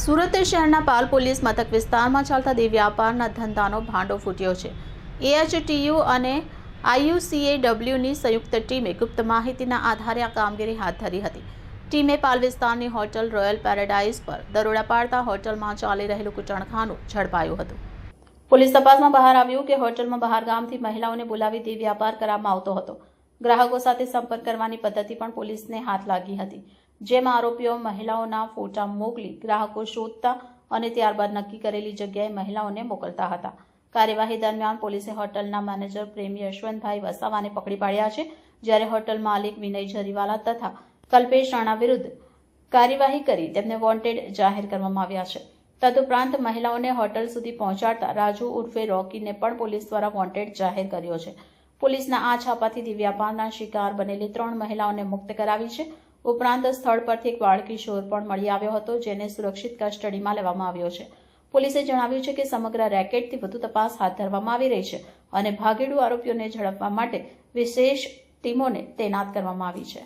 સુરત શહેરના પાલ પોલીસ મથક વિસ્તારમાં ચાલતા દેહ વ્યાપારના ધંધાનો ભાંડો ફૂટ્યો છે. એએચટીયુ અને આઈયુસીએડબ્લ્યુની સંયુક્ત ટીમે ગુપ્ત માહિતીના આધારે આ કામગીરી હાથ ધરી હતી. ટીમે પાલ વિસ્તારની હોટલ રોયલ પેરાડાઇઝ પર દરોડા પાડતા હોટલમાં ચાલી રહેલું કુટણખાનું ઝડપાયું હતું. પોલીસ તપાસમાં બહાર આવ્યું કે હોટલમાં બહાર ગામથી મહિલાઓને બોલાવી દી વ્યાપાર કરવામાં આવતો હતો. ગ્રાહકો સાથે સંપર્ક કરવાની પદ્ધતિ પણ પોલીસને હાથ લાગી હતી. જેમાં આરોપીઓ મહિલાઓના ફોટા મોકલી ગ્રાહકો શોધતા અને ત્યારબાદ નક્કી કરેલી જગ્યાએ મહિલાઓને મોકલતા હતા. કાર્યવાહી દરમિયાન પોલીસે હોટલના મેનેજર પ્રેમી યશવંતભાઈ વસાવાને પકડી પાડ્યા છે, જ્યારે હોટલ માલિક વિનય જરીવાલા તથા કલ્પેશ રાણા વિરુદ્ધ કાર્યવાહી કરી તેમને વોન્ટેડ જાહેર કરવામાં આવ્યા છે. તદુપરાંત મહિલાઓને હોટલ સુધી પહોંચાડતા રાજુ ઉર્ફે રોકીને પણ પોલીસ દ્વારા વોન્ટેડ જાહેર કર્યો છે. પોલીસના આ છાપાથી દિવ્યાપારના શિકાર બનેલી ત્રણ મહિલાઓને મુક્ત કરાવી છે. ઉપરાંત સ્થળ પરથી એક બાળ કિશોર પણ મળી આવ્યો હતો, જેને સુરક્ષિત કસ્ટડીમાં લેવામાં આવ્યો છે. પોલીસે જણાવ્યું છે કે સમગ્ર રેકેટથી વધુ તપાસ હાથ ધરવામાં આવી રહી છે અને ભાગેડુ આરોપીઓને ઝડપવા માટે વિશેષ ટીમોને તૈનાત કરવામાં આવી છે.